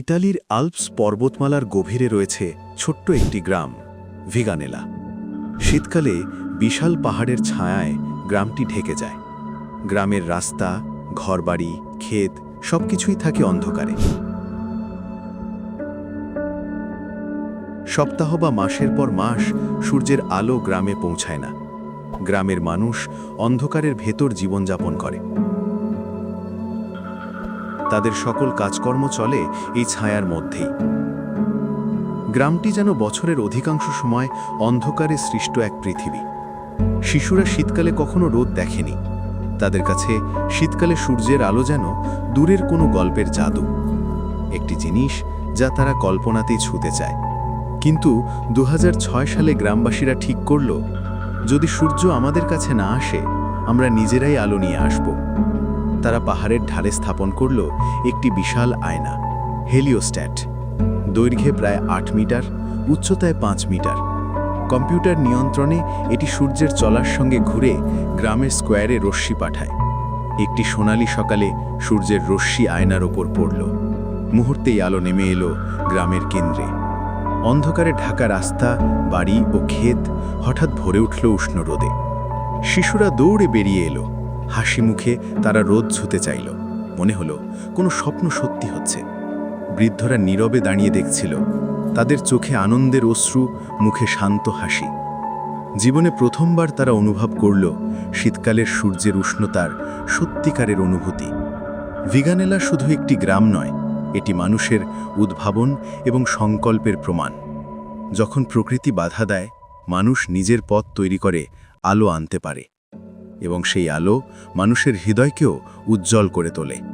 ইতালির আলপস পর্বতমালার গভীরে রয়েছে ছোট্ট একটি গ্রাম, ভিগানেলা। শীতকালে বিশাল পাহাড়ের ছায়ায় গ্রামটি ঢেকে যায়। গ্রামের রাস্তা, ঘরবাড়ি, ক্ষেত সবকিছুই থাকে অন্ধকারে। সপ্তাহ বা মাসের পর মাস সূর্যের আলো গ্রামে পৌঁছায় না। গ্রামের মানুষ অন্ধকারের ভেতর জীবনযাপন করে। তাদের সকল কাজকর্ম চলে এই ছায়ার মধ্যেই। গ্রামটি যেন বছরের অধিকাংশ সময় অন্ধকারে সৃষ্ট এক পৃথিবী। শিশুরা শীতকালে কখনো রোদ দেখেনি। তাদের কাছে শীতকালে সূর্যের আলো যেন দূরের কোনো গল্পের জাদু। একটি জিনিস যা তারা কল্পনাতেই ছুঁতে চায়। কিন্তু দু হাজার ছয় সালে গ্রামবাসীরা ঠিক করল, যদি সূর্য আমাদের কাছে না আসে, আমরা নিজেরাই আলো নিয়ে আসব। তারা পাহাড়ের ঢালে স্থাপন করল একটি বিশাল আয়না, হেলিওস্ট্যাট। দৈর্ঘ্যে প্রায় আট মিটার, উচ্চতায় পাঁচ মিটার। কম্পিউটার নিয়ন্ত্রণে এটি সূর্যের চলার সঙ্গে ঘুরে গ্রামের স্কোয়ারে রশ্মি পাঠায়। একটি সোনালি সকালে সূর্যের রশ্মি আয়নার ওপর পড়ল। মুহূর্তেই আলো নেমে এলো গ্রামের কেন্দ্রে। অন্ধকারে ঢাকা রাস্তা, বাড়ি ও ক্ষেত হঠাৎ ভরে উঠল উষ্ণ রোদে। শিশুরা দৌড়ে বেরিয়ে এলো। হাসি মুখে তারা রোদ ছুতে চাইল। মনে হলো, কোনো স্বপ্ন সত্যি হচ্ছে। বৃদ্ধরা নীরবে দাঁড়িয়ে দেখছিল। তাদের চোখে আনন্দের অশ্রু, মুখে শান্ত হাসি। জীবনে প্রথমবার তারা অনুভব করল, শীতকালের সূর্যের উষ্ণতার সত্যিকারের অনুভূতি। ভিগানেলা শুধু একটি গ্রাম নয়, এটি মানুষের উদ্ভাবন এবং সংকল্পের প্রমাণ। যখন প্রকৃতি বাধা দেয়, মানুষ নিজের পথ তৈরি করে, আলো আনতে পারে। এবং সেই আলো মানুষের হৃদয়কেও উজ্জ্বল করে তোলে।